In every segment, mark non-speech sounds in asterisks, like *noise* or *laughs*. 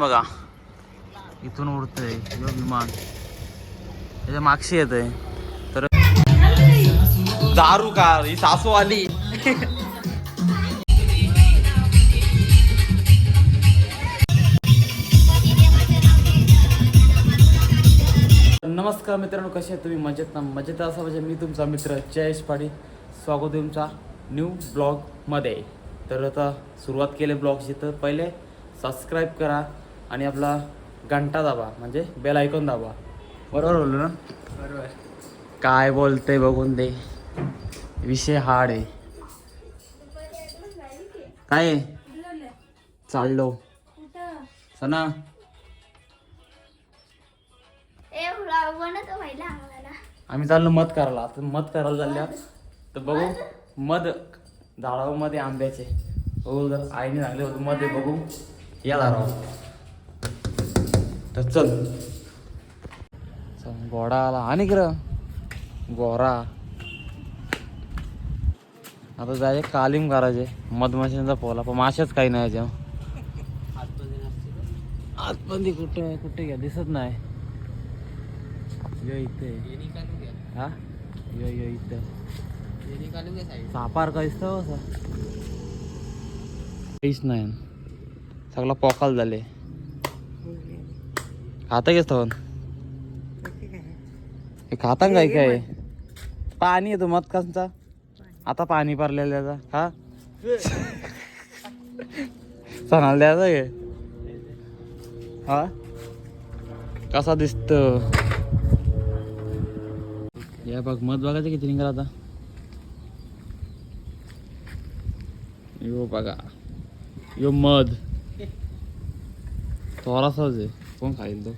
बघा. इथून उडतंय. विमान. त्याच्या मागशी येत आहे तर दारू कार ही सासू आली नमस्कार मित्रांनो कसे आहे तुम्ही? मजेत ना? मजेत असा म्हणजे मी तुमचा मित्र जयेश पाडी. स्वागत तुमचा न्यू ब्लॉगमध्ये तर आता सुरुवात केले ब्लॉगची तर पहिले सबस्क्राईब करा आणि आपला घंटा दाबा म्हणजे बेल ऐकून दाबा. बरोबर बोललो ना? बरोबर. काय बोलते बघून दे. विषय हार्ड आहे. काय? चाललो. सना. आम्ही चाललो मत करायला. आता मत करायला चालल्या तर बघू. मध झाडामध्ये आंब्याचे. बघू जर आईने सांगले होते मध आहे बघू. या झाडावर. तर चल. चल घोडा आला. आणि कर गोरा. आता जायचे कालिम करायचे मधमाशांचा पोला. पण माशाच काही नाही याच्या आतमध्ये कुठं कुठे घ्या दिसत नाही. यो इथे. हा? यो यो इथे. सापार काहीच असं काहीच नाही. सगळा पोकाल झाले. खाता घेस तो हे खाता काय? काय पाणी येतो मत कसचा आता पाणी भरलेलं त्याचा हा? सणाला द्यायचा गे हा. कसा दिसत? या बघ मध बघायचं किती निघाला आता. यो बघा. यो मध. *laughs* थोडासाच आहे. कोण खाईल तो?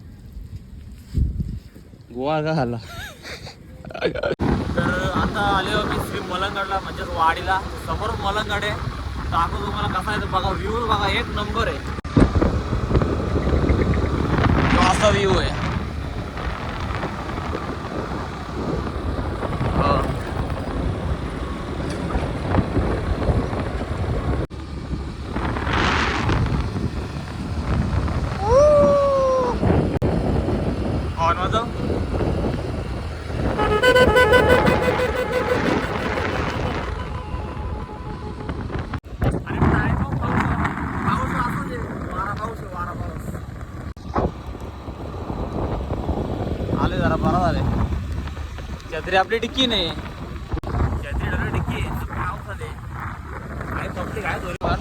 गोवा का खाला तर आता आले मी श्री मलंगडला म्हणजेच वाडीला. समोर मलंगड आहे. आता तुम्हाला कसा आहे बघा व्ह्यू बघा एक नंबर आहे. तो असा व्ह्यू आहे. बरा झाले छत्री आपली डिक्की नाही. छत्री डबल डिक्की आहे. पाऊस आले काय पब्लिक आहे थोडीफार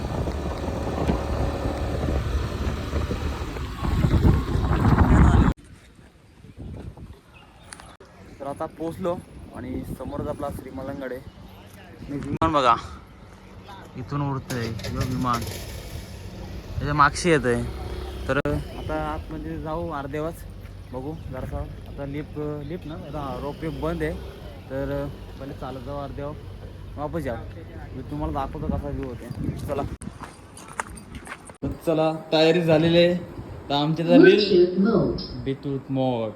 तर आता पोचलो आणि समोरच आपला श्रीमलंगड आहे. विमान बघा. इथून उडतंय. किंवा विमान. त्याच्या मागशी येत आहे तर आता आतमध्ये जाऊ अर्धेवाच बघू जरासा आता लिफ्ट लिफ्ट ना आता रोपवे बंद आहे. तर पहिले चालत जाऊ अर्ध्यावर वापस जाऊ मी तुम्हाला दाखवतो कसा व्ह्यू होते चला. चला तयारी झालेली आहे. तर रील बितूत मोड.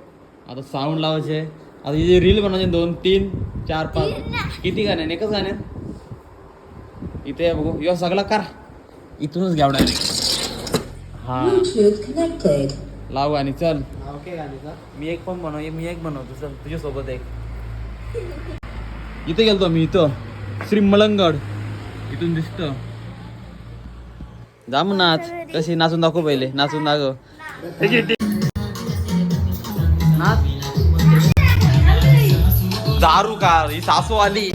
आता साऊंड लावायचे आता हे रील बनवायचे दोन तीन चार पाच. किती गाणे एकच गाणे इथे बघू. यो सगळा कर. इथूनच घ्या डायरेक्ट हा. लाव आणि चल. ओके मी एक पण बनव मी एक बनवतो चल तुझ्या सोबत एक. इथे गेलतो मी इथं. श्री मलंगड इथून दिसत. जा मग नाच. कशी नाचून दाखव पहिले. नाचून दाखव. नाच. दारू कार ही सासू आली.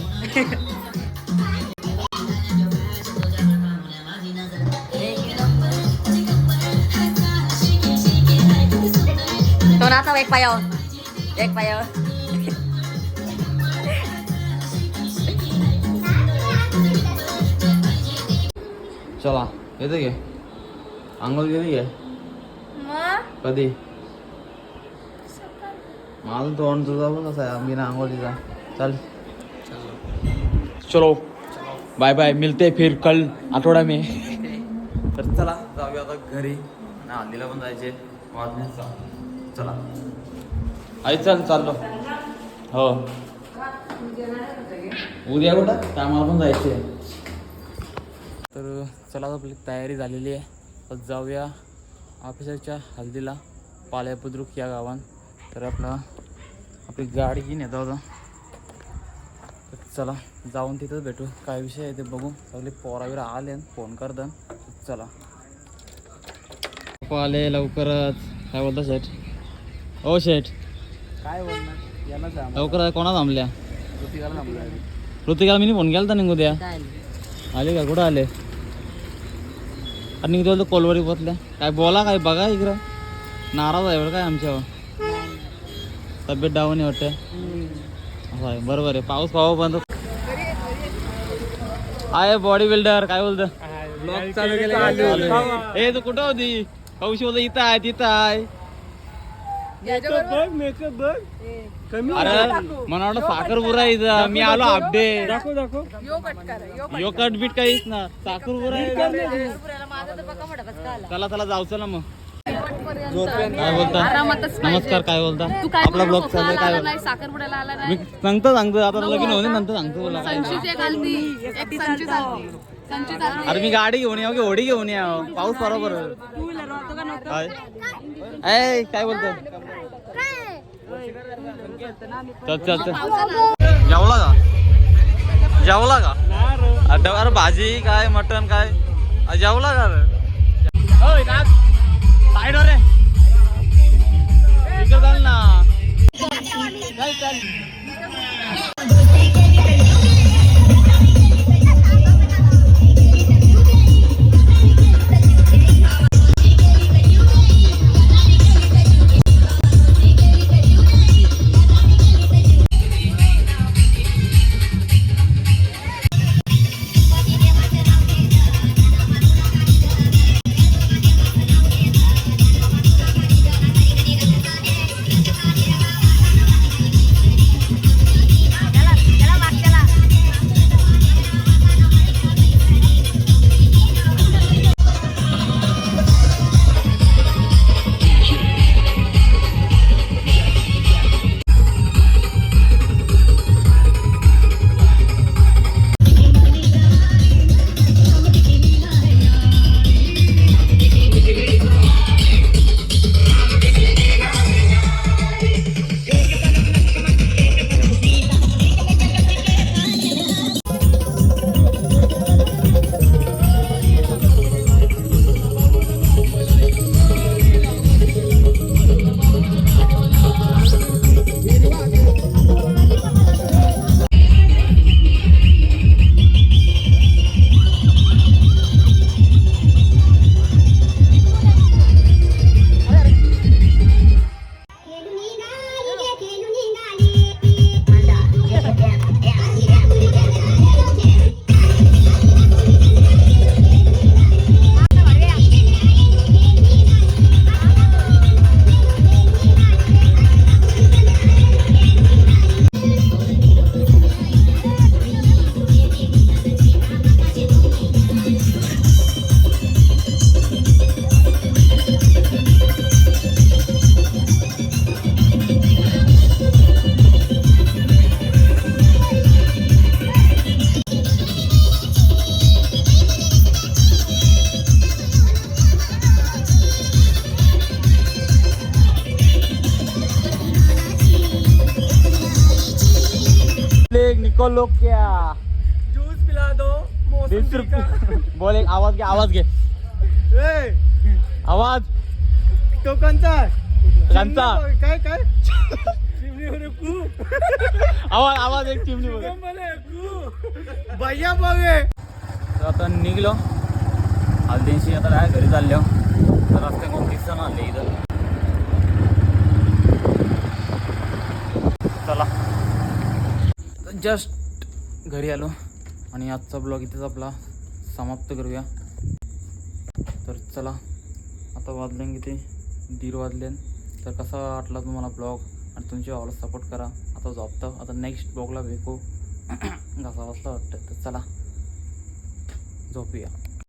तो nasa एक पायावर एक पायावर चला येते घे आंघोळ गेली घे कधी माझं तोंड तुझा पण कसं आहे आम्ही ना आंघोळीचा चल चलो बाय बाय मिलते फिर कल आठवडा में तर चला जाऊया आता घरी ना हल्लीला पण जायचे वाजण्याचा चला. आई चल चाललो. हो. उद्या कुठं? कामाला पण जायचे तर चला आता आपली तयारी झालेली आहे. तर जाऊया ऑफिसरच्या हल्दीला पाल्या बुद्रुक या गावात तर आपला आपली गाडी घेऊन येतो होता चला जाऊन तिथंच भेटू. काय विषय आहे ते बघू. सगळे पोरावीर आले फोन करतात. चला. आले लवकरच. काय बोलता साहेब ओ शेठ काय बोलणार? सांग लवकर कोणा थांबल्या? ऋतिकाला थांबला मी फोन केला होता उद्या आले? का? कुठं आले? आणि निघतो कोलवरी पोचल्या काय बोला काय बघा इकडं. नाराज आहे बरं काय आमच्यावर. तब्येत डाऊन आहे वाटतं आहे बरोबर आहे. पाऊस पावा बंद. आहे बॉडी बिल्डर काय बोलतं? ब्लॉग चालू केला. ए तू कुठं होती? पाऊस बोलतो इथं आहे तिथं आहे. बघ मेकअप बघ. कमी अरे मला वाटलं साखरपुरा आहे इथं मी आलो अपडेट दाखव दाखव. यो कट बीट काहीच ना. साखरपुरा आहे. चला चला जाऊ चला मग. काय बोलता? नमस्कार काय बोलता? आपला ब्लॉग चालू आहे, काय बोलता? साखरपुड्याला आला मी सांगतो सांगतो. आता लगीन होते नंतर सांगतो तुला. काय संचीच एक आलती. एक संची चालती संची चालती अरे मी गाडी घेऊन यावं की होडी घेऊन यावं? पाऊस बरोबर. काय? ऐ, काय बोलतो चल चल चल. जेवला का? जेवला का? अरे अरे भाजी काय मटन काय? अरे जेवला का रे? साईड ना. चल, निकोल लोक क्या? जूस पिला दो बीस रुपये। *laughs* बोल एक आवाज घे आवाज घे ए! आवाज। तो कोणता कोणता? काय काय? चिमणी म्हणे कू आवाज आवाज एक चिमणी बोल. म्हणे कू भैया बघे तर आता निघलो. हल्दींशी आता काय घरी चाललो तर रस्त्या कोण दिसतं आले इथं. जस्ट घरी आलो आणि आजचा ब्लॉग इथेच आपला समाप्त करूया. तर चला आता वाजले किती? दीड वाजलेन. तर कसा वाटला तुम्हाला ब्लॉग? आणि तुमच्या भावाला सपोर्ट करा. आता झोपतं. आता नेक्स्ट ब्लॉगला भेटू. *clears throat* घासा वाजता वाटतं तर चला झोपूया.